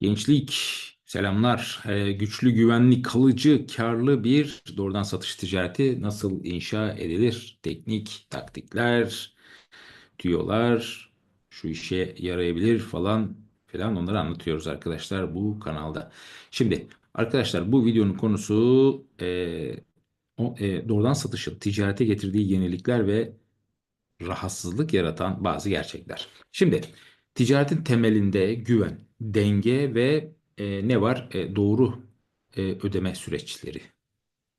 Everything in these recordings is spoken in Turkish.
Gençlik, selamlar. Ee, güçlü, güvenli, kalıcı, karlı bir doğrudan satış ticareti nasıl inşa edilir? Teknik, taktikler, tüyolar, şu işe yarayabilir falan filan onları anlatıyoruz arkadaşlar bu kanalda. Şimdi arkadaşlar bu videonun konusu e, o, e, doğrudan satışın ticarete getirdiği yenilikler ve rahatsızlık yaratan bazı gerçekler. Şimdi ticaretin temelinde güven, denge ve e, ne var? E, doğru e, ödeme süreçleri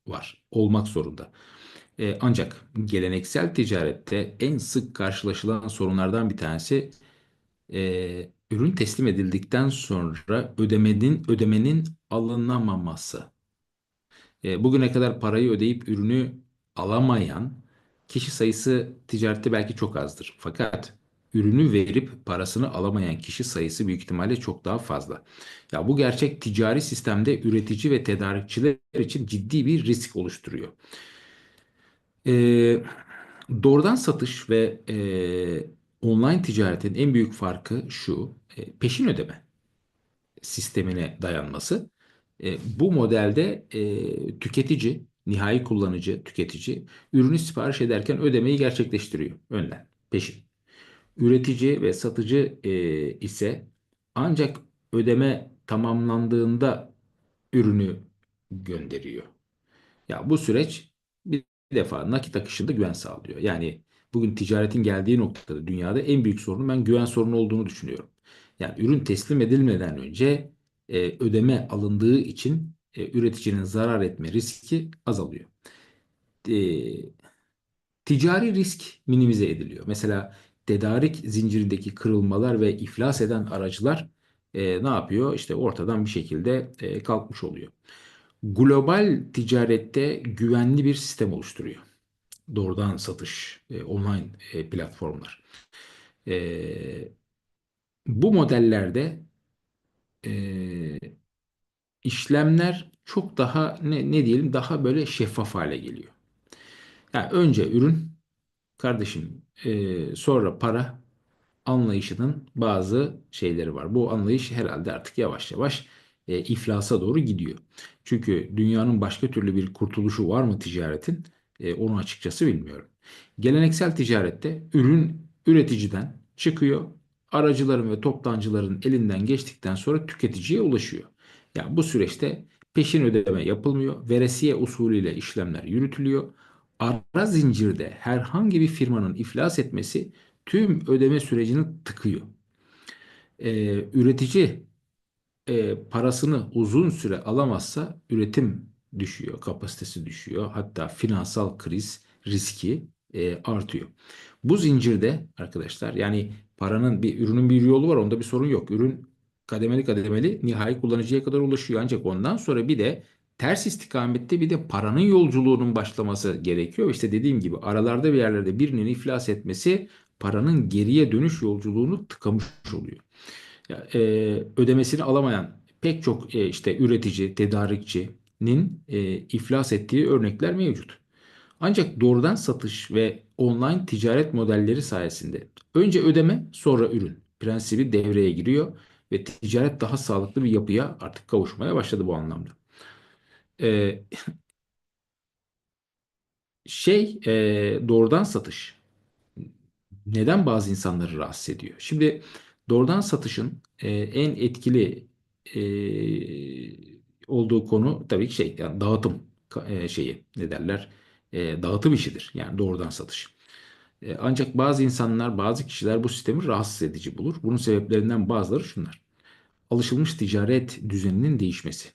var. Olmak zorunda. E, ancak geleneksel ticarette en sık karşılaşılan sorunlardan bir tanesi e, ürün teslim edildikten sonra ödemenin ödemenin alınamaması. E, bugüne kadar parayı ödeyip ürünü alamayan kişi sayısı ticarette belki çok azdır. Fakat ürünü verip parasını alamayan kişi sayısı büyük ihtimalle çok daha fazla. Ya bu gerçek ticari sistemde üretici ve tedarikçiler için ciddi bir risk oluşturuyor. E, doğrudan satış ve e, online ticaretin en büyük farkı şu, e, peşin ödeme sistemine dayanması. E, bu modelde e, tüketici, nihai kullanıcı, tüketici ürünü sipariş ederken ödemeyi gerçekleştiriyor önden, peşin. Üretici ve satıcı e, ise ancak ödeme tamamlandığında ürünü gönderiyor. Ya bu süreç bir defa nakit akışında güven sağlıyor. Yani bugün ticaretin geldiği noktada dünyada en büyük sorunun ben güven sorunu olduğunu düşünüyorum. Yani ürün teslim edilmeden önce e, ödeme alındığı için e, üreticinin zarar etme riski azalıyor. E, ticari risk minimize ediliyor. Mesela tedarik zincirindeki kırılmalar ve iflas eden aracılar e, ne yapıyor? İşte ortadan bir şekilde e, kalkmış oluyor. Global ticarette güvenli bir sistem oluşturuyor. Doğrudan satış, e, online e, platformlar. E, bu modellerde e, işlemler çok daha ne, ne diyelim daha böyle şeffaf hale geliyor. Yani önce ürün, kardeşim, e, sonra para anlayışının bazı şeyleri var. Bu anlayış herhalde artık yavaş yavaş e, iflasa doğru gidiyor. Çünkü dünyanın başka türlü bir kurtuluşu var mı ticaretin? E, onu açıkçası bilmiyorum. Geleneksel ticarette ürün üreticiden çıkıyor, aracıların ve toptancıların elinden geçtikten sonra tüketiciye ulaşıyor. Yani bu süreçte peşin ödeme yapılmıyor, veresiye usulüyle işlemler yürütülüyor. Ara zincirde herhangi bir firmanın iflas etmesi tüm ödeme sürecini tıkıyor. Ee, üretici e, parasını uzun süre alamazsa üretim düşüyor, kapasitesi düşüyor. Hatta finansal kriz riski e, artıyor. Bu zincirde arkadaşlar yani paranın bir ürünün bir yolu var onda bir sorun yok. Ürün kademeli kademeli nihai kullanıcıya kadar ulaşıyor ancak ondan sonra bir de ters istikamette bir de paranın yolculuğunun başlaması gerekiyor. İşte dediğim gibi aralarda bir yerlerde birinin iflas etmesi paranın geriye dönüş yolculuğunu tıkamış oluyor. E, ödemesini alamayan pek çok e, işte üretici, tedarikçinin e, iflas ettiği örnekler mevcut. Ancak doğrudan satış ve online ticaret modelleri sayesinde önce ödeme sonra ürün prensibi devreye giriyor ve ticaret daha sağlıklı bir yapıya artık kavuşmaya başladı bu anlamda. Ee, şey e, doğrudan satış neden bazı insanları rahatsız ediyor? Şimdi doğrudan satışın e, en etkili e, olduğu konu tabii ki şey yani dağıtım e, şeyi ne derler e, dağıtım işidir yani doğrudan satış. E, ancak bazı insanlar bazı kişiler bu sistemi rahatsız edici bulur. Bunun sebeplerinden bazıları şunlar. Alışılmış ticaret düzeninin değişmesi.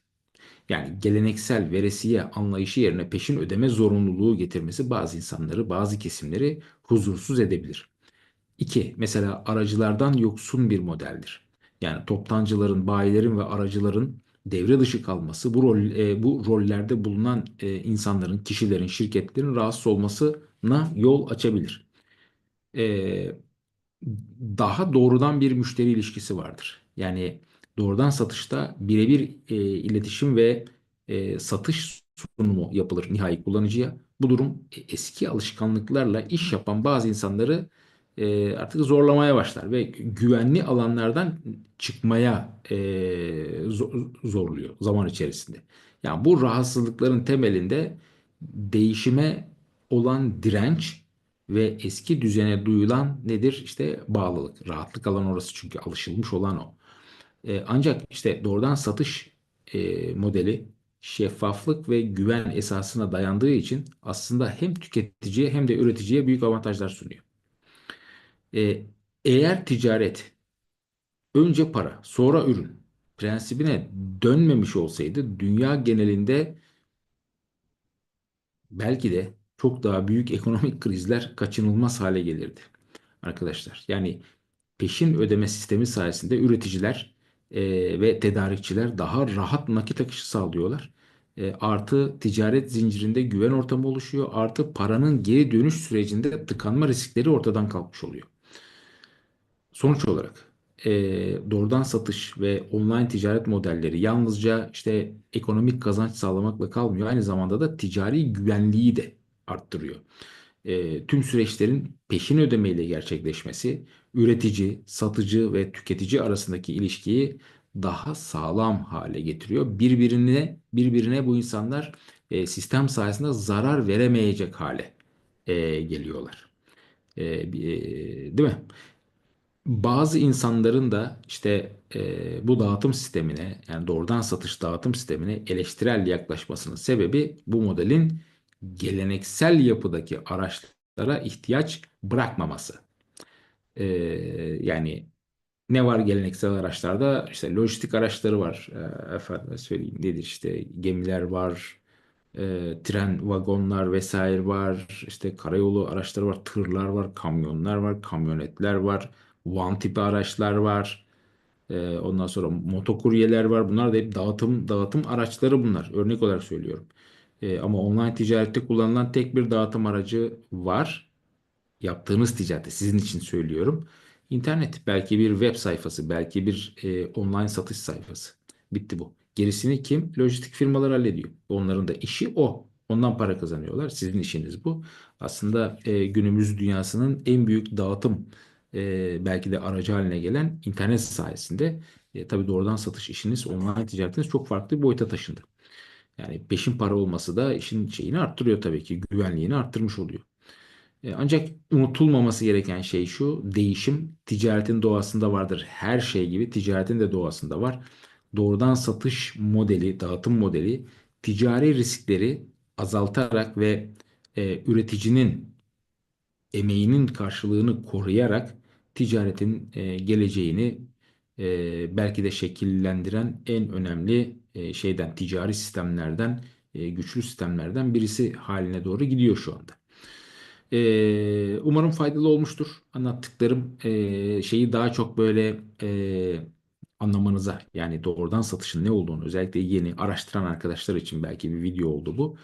Yani geleneksel veresiye anlayışı yerine peşin ödeme zorunluluğu getirmesi bazı insanları, bazı kesimleri huzursuz edebilir. İki, mesela aracılardan yoksun bir modeldir. Yani toptancıların, bayilerin ve aracıların devre dışı kalması, bu rol e, bu rollerde bulunan e, insanların, kişilerin, şirketlerin rahatsız olmasına yol açabilir. E, daha doğrudan bir müşteri ilişkisi vardır. Yani doğrudan satışta birebir e, iletişim ve e, satış sunumu yapılır nihai kullanıcıya. Bu durum e, eski alışkanlıklarla iş yapan bazı insanları e, artık zorlamaya başlar ve güvenli alanlardan çıkmaya e, zo- zorluyor zaman içerisinde. Yani bu rahatsızlıkların temelinde değişime olan direnç ve eski düzene duyulan nedir? İşte bağlılık. Rahatlık alan orası çünkü alışılmış olan o. E, ancak işte doğrudan satış e, modeli şeffaflık ve güven esasına dayandığı için aslında hem tüketiciye hem de üreticiye büyük avantajlar sunuyor. E, eğer ticaret önce para, sonra ürün prensibine dönmemiş olsaydı dünya genelinde belki de çok daha büyük ekonomik krizler kaçınılmaz hale gelirdi arkadaşlar. Yani peşin ödeme sistemi sayesinde üreticiler e, ve tedarikçiler daha rahat nakit akışı sağlıyorlar. E, artı ticaret zincirinde güven ortamı oluşuyor. Artı paranın geri dönüş sürecinde tıkanma riskleri ortadan kalkmış oluyor. Sonuç olarak e, doğrudan satış ve online ticaret modelleri yalnızca işte ekonomik kazanç sağlamakla kalmıyor. Aynı zamanda da ticari güvenliği de arttırıyor. E, tüm süreçlerin peşin ödemeyle gerçekleşmesi üretici, satıcı ve tüketici arasındaki ilişkiyi daha sağlam hale getiriyor. Birbirine birbirine bu insanlar e, sistem sayesinde zarar veremeyecek hale e, geliyorlar. E, e, değil mi? Bazı insanların da işte e, bu dağıtım sistemine yani doğrudan satış dağıtım sistemine eleştirel yaklaşmasının sebebi bu modelin geleneksel yapıdaki araçlara ihtiyaç bırakmaması. E, yani ne var geleneksel araçlarda? İşte lojistik araçları var. E, efendim söyleyeyim nedir işte gemiler var, e, tren, vagonlar vesaire var. İşte karayolu araçları var, tırlar var, kamyonlar var, kamyonetler var, van tipi araçlar var. E, ondan sonra motokuryeler var. Bunlar da hep dağıtım dağıtım araçları bunlar. Örnek olarak söylüyorum. E, ama online ticarette kullanılan tek bir dağıtım aracı var yaptığınız ticarette sizin için söylüyorum. İnternet belki bir web sayfası, belki bir e, online satış sayfası. Bitti bu. Gerisini kim? Lojistik firmalar hallediyor. Onların da işi o. Ondan para kazanıyorlar. Sizin işiniz bu. Aslında e, günümüz dünyasının en büyük dağıtım e, belki de aracı haline gelen internet sayesinde e, tabii doğrudan satış işiniz, online ticaretiniz çok farklı bir boyuta taşındı. Yani peşin para olması da işin şeyini arttırıyor tabii ki. Güvenliğini arttırmış oluyor. E, Ancak unutulmaması gereken şey şu, değişim ticaretin doğasında vardır. Her şey gibi ticaretin de doğasında var. Doğrudan satış modeli, dağıtım modeli ticari riskleri azaltarak ve e, üreticinin emeğinin karşılığını koruyarak ticaretin e, geleceğini e, belki de şekillendiren en önemli e, şeyden, ticari sistemlerden, e, güçlü sistemlerden birisi haline doğru gidiyor şu anda. Umarım faydalı olmuştur. Anlattıklarım şeyi daha çok böyle anlamanıza yani doğrudan satışın ne olduğunu özellikle yeni araştıran arkadaşlar için belki bir video oldu bu.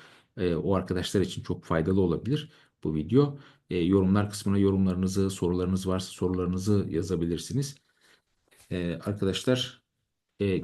O arkadaşlar için çok faydalı olabilir bu video. Yorumlar kısmına yorumlarınızı, sorularınız varsa sorularınızı yazabilirsiniz. Arkadaşlar e,